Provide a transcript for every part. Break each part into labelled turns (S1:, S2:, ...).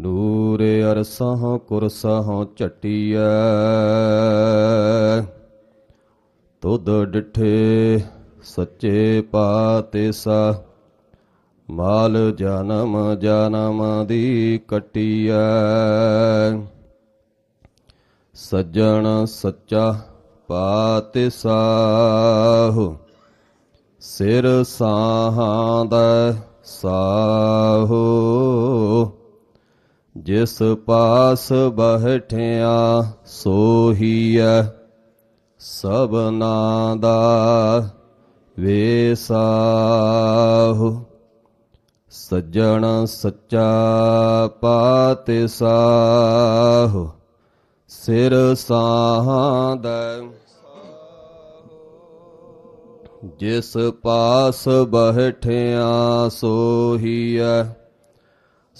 S1: ਨੂਰ ਅਰਸਹ ਕੁਰਸਹ ਝਟੀਐ। ਤੁਧ ਡਿਠੇ ਸੱਚੇ ਪਾਤਿਸਾ। ਮਾਲ ਜਨਮ ਜਨਮ ਦੀ ਕਟੀਐ। ਸੱਜਣ ਸੱਚਾ ਪਾਤਿਸਾਹੁ ਸਿਰ ਸਾਹਾਂ ਦਾ ਸਾਹੋ। ਜਿਸ ਪਾਸ ਬਹਿਠਿਆ ਸੋਹੀਐ ਸਭਨਾ ਦਾ ਵੇਸਾਹੁ। ਸੱਜਣ ਸੱਚਾ ਪਾਤਿਸਾਹੁ, ਸਿਰ ਸਾਹਾਂ ਦਾ ਜਿਸ ਪਾਸ ਬਹਿਠਿਆ ਸੋਹੀਐ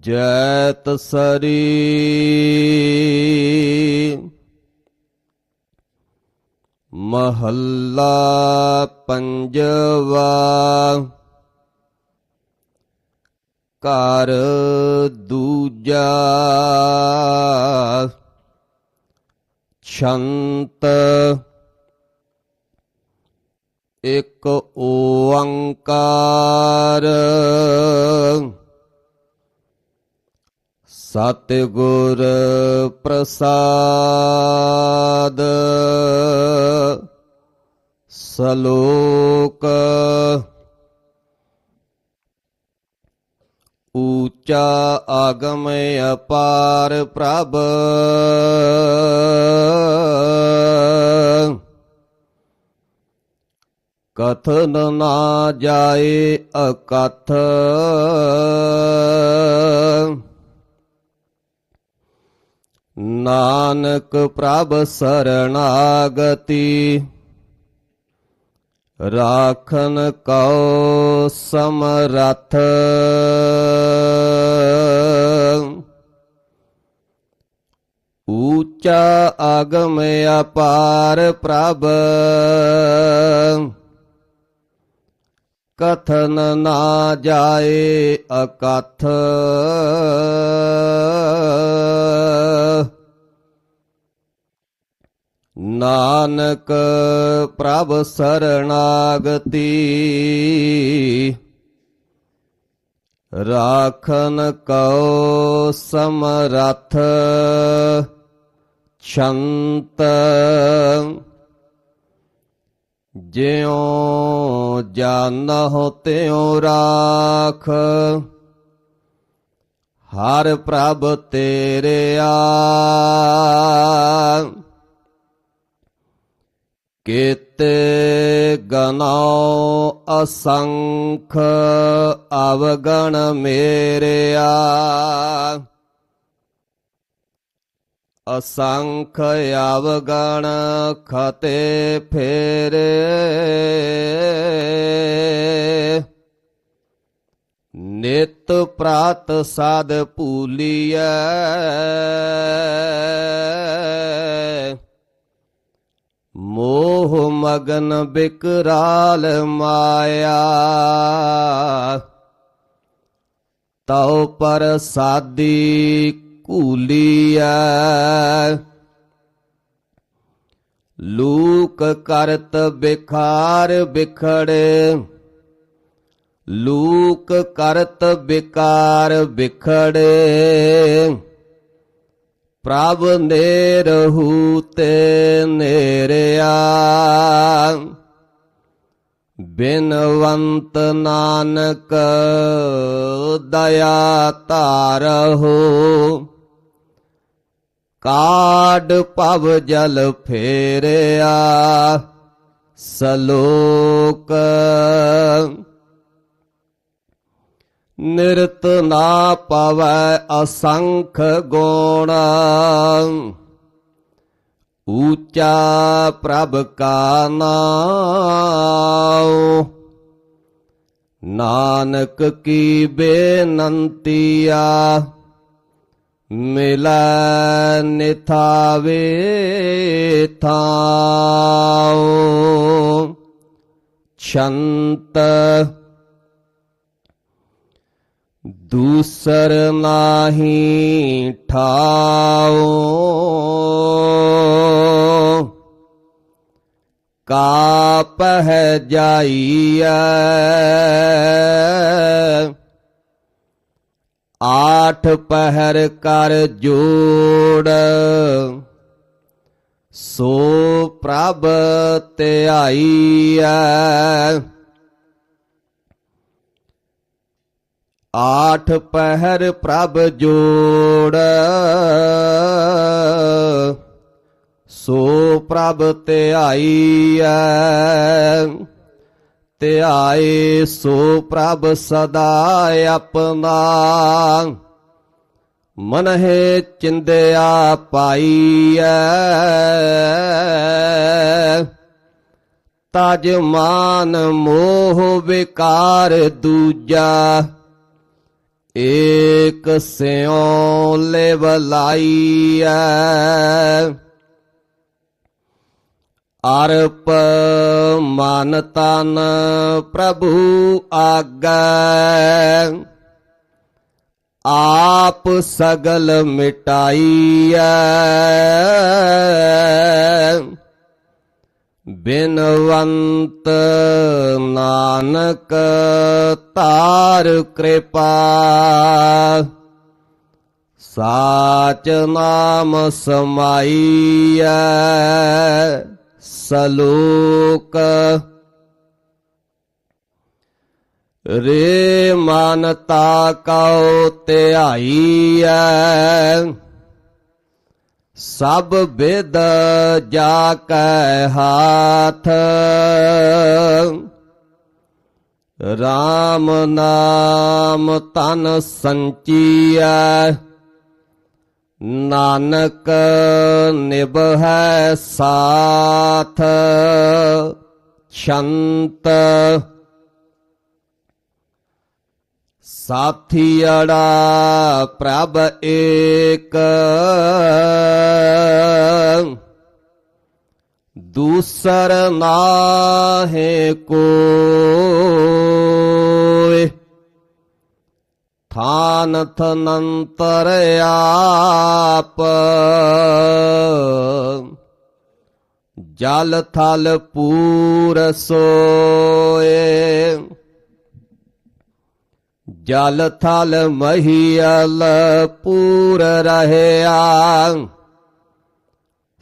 S1: ਜੈਤ ਸਰੀ। ਮਹੱਲਾ ਪੰਜਵਾ। ਘਰ ਦੂਜਾ। ਛੰਤ। ਇੱਕ ਓੰਕਾਰ। ਸਤਿਗੁਰ ਪ੍ਰਸਾਦ। ਸਲੋਕ ਊਚਾ ਆਗਮ ਅਪਾਰ ਪ੍ਰਭ। ਕਥਨ ਨਾ ਜਾਏ ਅਕਥ। ਨਾਨਕ ਪ੍ਰਭ ਸਰਣਾਗਤੀ ਰਾਖਨ ਕਉ ਸਮਰਥ। ਊਚਾ ਆਗਮ ਅਪਾਰ ਪ੍ਰਭ ਕਥਨ ਨਾ ਜਾਏ ਅਕਥ। ਨਾਨਕ ਪ੍ਰਭ ਸਰਣਾਗਤੀ ਰਾਖਨ ਕਉ ਸਮਰਥ ਛੰਤ ਜਿਉ ਜਾਣਹੁ ਤਿਉ ਰਾਖ ਹਰ ਪ੍ਰਭ ਤੇਰੇ ਆ ਕੀਤੇ ਗਨਾਉ ਅਸੰਖ ਅਵਗਣ ਮੇਰਿਆ। ਅਸੰਖ ਅਵਗਣ ਖਤੇ ਫੇਰੇ। ਨਿਤ ਪ੍ਰਾਤ ਸਾਧ ਭੂਲੀਐ। ਮੋਹ ਮਗਨ ਬਿਕਰਾਲ ਮਾਇਆ। ਤਉ ਪਰ ਸਾਦੀ ਕੂਲੀਐ ਲੂਕ ਕਰਤ ਬਿਖਾਰ ਬਿਖੜੇ। ਲੂਕ ਕਰਤ ਵਿਕਾਰ ਵਿਖੜੇ ਪ੍ਰਭ ਨੇਰਹੂ ਤੇ ਨੇਰਿਆ। ਬਿਨਵੰਤ ਨਾਨਕ ਦਇਆ ਧਾਰਹੁ ਕਾਡ ਪਵ ਜਲ ਫੇਰਿਆ। ਸਲੋਕ ਨਿਰਤ ਨਾ ਪਵੈ ਅਸੰਖ ਗੁਣ। ਊਚਾ ਪ੍ਰਭ ਕਾ ਨਾਮ ਨਾਨਕ ਕੀ ਬੇਨੰਤੀਆ ਮਿਲੈ ਨਿਥਾਵੇ ਥਾਉ। ਛੰਤ ਦੂਸਰ ਨਾਹੀ ਠਾਓ। ਕਾ ਪਹਿ ਜਾਈਐ। ਆਠ ਪਹਿਰ ਕਰ ਜੋੜ। ਸੋ ਪ੍ਰਭ ਧਿਆਈਐ। ਆਠ ਪਹਿਰ ਪ੍ਰਭ ਜੋੜ। ਸੋ ਪ੍ਰਭ ਧਿਆਈਐ, ਧਿਆਏ ਸੋ ਪ੍ਰਭ ਸਦਾ ਆਪਣਾ। ਮਨਹਿ ਚਿੰਦਿਆ ਪਾਈਐ, ਤਜ ਮਾਨ ਮੋਹ ਵਿਕਾਰ ਦੂਜਾ। ਏਕ ਸਿਉ ਲਿਵ ਲਾਈਐ ਅਰਪ ਮਨ ਤਨ ਪ੍ਰਭੂ ਆਗੈ ਆਪ ਸਗਲ ਮਿਟਾਈਐ। ਬਿਨਵੰਤ ਨਾਨਕ ਤਾਰ ਕਿਰਪਾ। ਸਾਚ ਨਾਮ ਸਮਾਈਐ, ਸਲੋਕ। ਰੇ ਮਨ ਤਾ ਕਉ ਧਿਆਈਐ, ਸਭ ਬਿਦ ਜਾ ਕੈ ਹਾਥ। RAM ਨਾਮ ਤਨ ਸੰਚੀਐ ਨਾਨਕ ਨਿਭੈ ਸਾਥ ਛੰਤ ਸਾਥੀੜਾ ਪ੍ਰਭ ਏਕ। ਦੂਸਰ ਨਾਹੇ ਕੋਇ ਥਾਨ ਥਨੰਤਰ ਆਪ। ਜਲ ਥਲ ਪੂਰ ਸੋਏ। ਜਲ ਥਲ ਮਹੀਲ ਪੂਰ ਰਹਿਆ।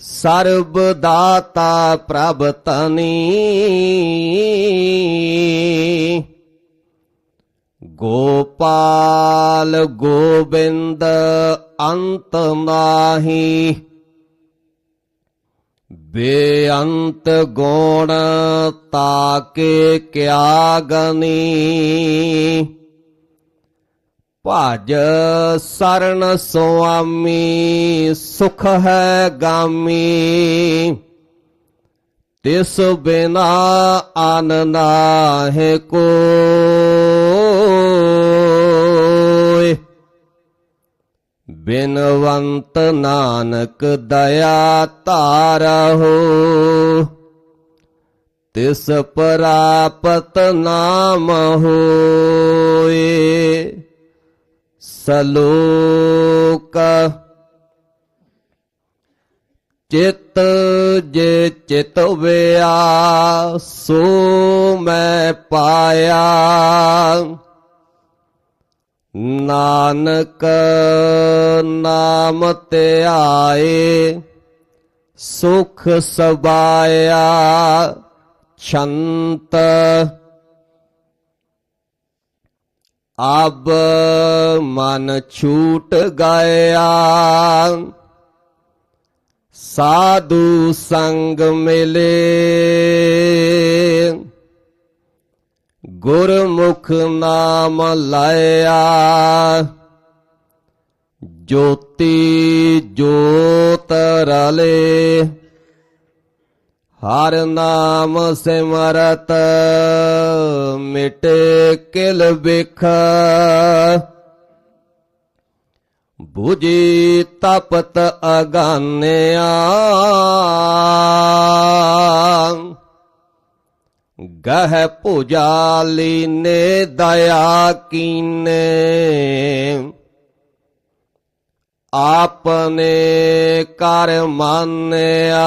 S1: ਸਰਬ ਦਾਤਾ ਪ੍ਰਭ ਤਨੀ ਗੋਪਾਲ ਗੋਬਿੰਦ ਅੰਤ ਨਾਹੀ। ਬੇਅੰਤ ਗੁਣ ਤਾਕੇ ਕਿਆ ਗਨੀ। ਭਜ ਸਰਨ ਸੁਆਮੀ, ਸੁਖ ਹੈ ਗਾਮੀ। ਤਿਸ ਬਿਨਾ ਆਨ ਨਾਹਿ ਕੋਇ। ਬਿਨਵੰਤ ਨਾਨਕ ਦਇਆ ਧਾਰਹੁ। ਤਿਸ ਪ੍ਰਾਪਤ ਨਾਮ ਹੋਏ ਸਲੋਕ ਚਿਤ ਜੇ ਚਿਤ ਵਿਆ ਸੋ ਮੈਂ ਪਾਇਆ, ਨਾਨਕ ਨਾਮ ਤੇ ਆਏ, ਸੁਖ ਸਬਾਇਆ, ਛੰਤ ਅਬ ਮਨ ਛੂਟ ਗਿਆ ਸਾਧੂ ਸੰਗ ਮਿਲੇ। ਗੁਰਮੁਖ ਨਾਮ ਲਾਇਆ। ਜੋਤੀ ਜੋਤ ਰਲੇ। ਹਰ ਨਾਮ ਸਿਮਰਤ, ਮਿਟੇ ਕਿਲ ਬਿਖ 부ਜੀ ਤਪਤ ਅਗਾਨਿਆ। ਗਹਿ ਭੁਜਾਲੀ ਨੇ ਦਇਆ ਕੀਨੇ। ਆਪਨੇ ਕਰ ਮੰਨਿਆ।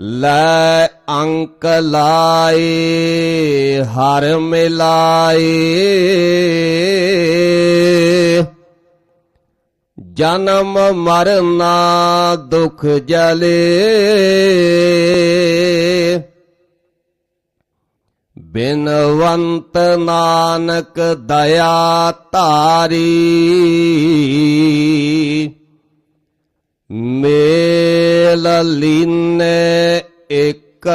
S1: ਲੈ ਅੰਕ ਲਾਏ ਹਰ ਮਿਲਾਏ। ਜਨਮ ਮਰਨਾ ਦੁਖ ਜਲੇ। ਬਿਨਵੰਤ ਨਾਨਕ ਦਇਆ ਧਾਰੀ। ਮੇਲ ਲੀਨੇ ਇਕ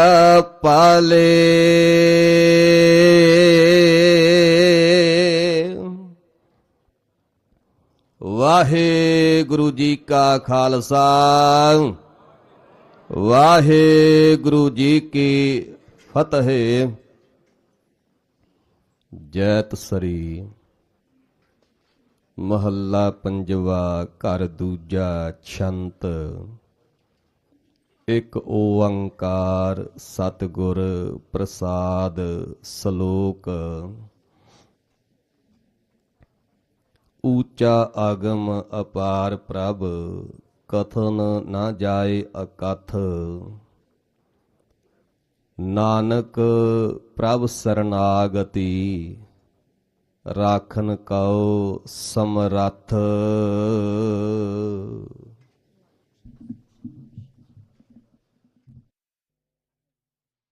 S1: ਪਲੇ। ਵਾਹਿਗੁਰੂ ਜੀ ਕਾ ਖਾਲਸਾ। ਵਾਹਿਗੁਰੂ ਜੀ ਕੀ ਫਤਿਹ। ਜੈਤ ਸਰੀ ਮਹੱਲਾ ਪੰਜਵਾ, ਘਰ ਦੂਜਾ, ਛੰਤ। ਇਕ ਓੰਕਾਰ, ਸਤਿਗੁਰ, ਪ੍ਰਸਾਦ, ਸ਼ਲੋਕ। ਊਚਾ ਆਗਮ ਅਪਾਰ ਪ੍ਰਭ, ਕਥਨ ਨਾ ਜਾਏ ਅਕਥ। ਨਾਨਕ ਪ੍ਰਭ ਸਰਨਾਗਤੀ ਰਾਖਨ ਕਉ ਸਮਰੱਥ।